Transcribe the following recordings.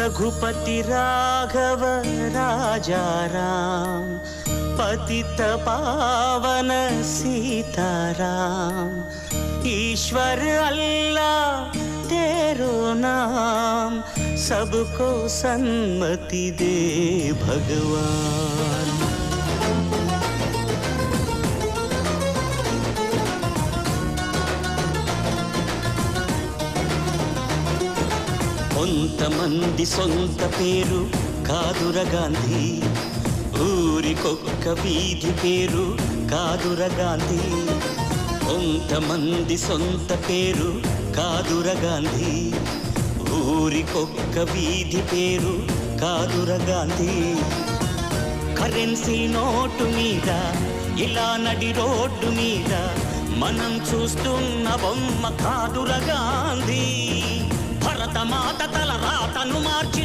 रघुपति राघव राजा राम पतित पावन सीताराम ईश्वर अल्लाह तेरो नाम सबको सन्मति दे भगवान కొంతమంది సొంత పేరు కాదుర గాంధీ. ఊరికొక్క వీధి పేరు కాదుర గాంధీ. కొంతమంది సొంత పేరు కాదుర గాంధీ. ఊరికొక్క వీధి పేరు కాదుర గాంధీ. కరెన్సీ నోటు మీద ఇలా నడి రోడ్డు మీద మనం చూస్తున్న బొమ్మ కాదుర గాంధీ.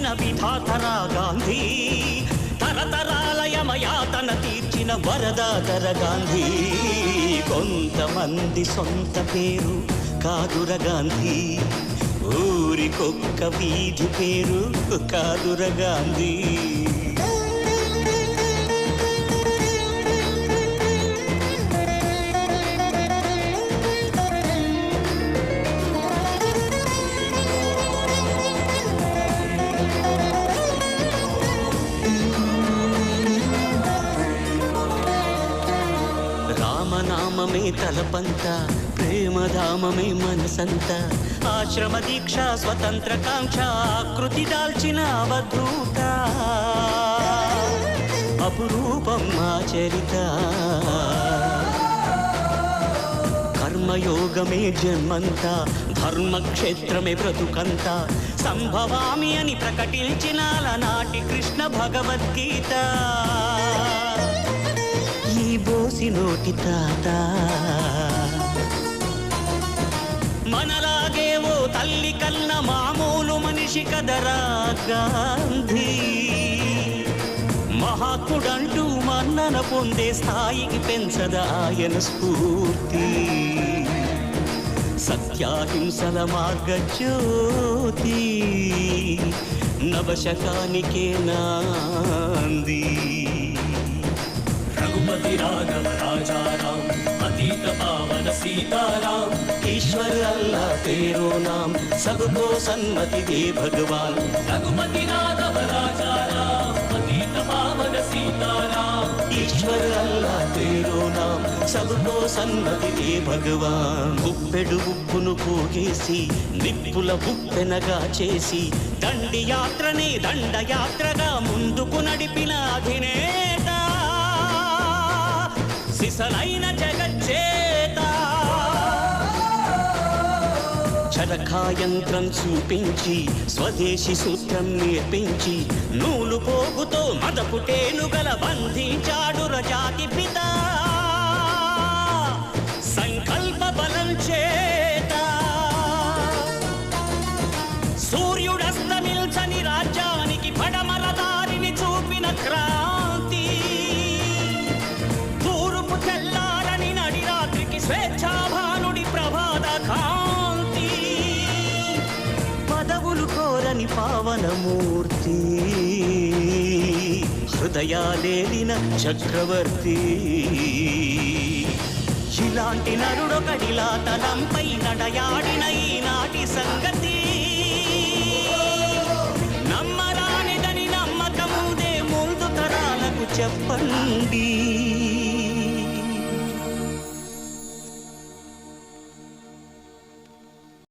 మార్చిన విధాతరా గాంధీ తరతరాల యమయాతన తీర్చిన వరదాతర గాంధీ. కొంతమంది సొంత పేరు కాదుర గాంధీ. ఊరికొక్క వీధి పేరు కాదుర గాంధీ. రామనామమే తలపంత ప్రేమధామమే మనసంత. ఆశ్రమ దీక్ష స్వతంత్ర కాంక్ష ఆకృతి దాల్చిన అవధూత. అపురూపం మా చరిత కర్మయోగమే జన్మంత ధర్మక్షేత్రమే బ్రతుకంత. సంభవామి అని ప్రకటించిన నాటి కృష్ణ భగవద్గీత. ఈ నోటి తాత మనలాగేవో తల్లి కన్న మామూలు మనిషి కదరా గాంధీ. మహాత్ముడంటూ మన్నన పొందే స్థాయికి పెంచద ఆయన స్ఫూర్తి. సత్యాహింసల మార్గజ్యోతి నవశకానికే నాంది. रघुपति राघव राजा राम अतीत पावन सीताराम ईश्वर अल्लाह तेरो नाम सबको सन्मति दे भगवान रघुपति राघव राजा राम अतीत पावन सीताराम ఈశ్వర అల్లా తేరో నాం సబ్కో సన్మతి దే భగవాన్ ఉప్పెడు ఉప్పును పోగేసి నిప్పుల ఉప్పెనగా చేసి దండి యాత్రని దండయాత్రగా ముందుకు నడిపిన అధినేత సిసలైన జగచ్చేత చరఖాయంత్రం చూపించి స్వదేశీ సూత్రం నేర్పించి నూలు పోగుతో మదపుటేనుగల బంధించాడు రజాతి పితా. కోరని హృదయాలేలిన చక్రవర్తి. ఇలాంటి నరుడొకడిలా తలంపై నడయాడిన ఈనాటి సంగతి. నమ్మరానిదని నమ్మకముదే ముందు తరాలకు చెప్పండి.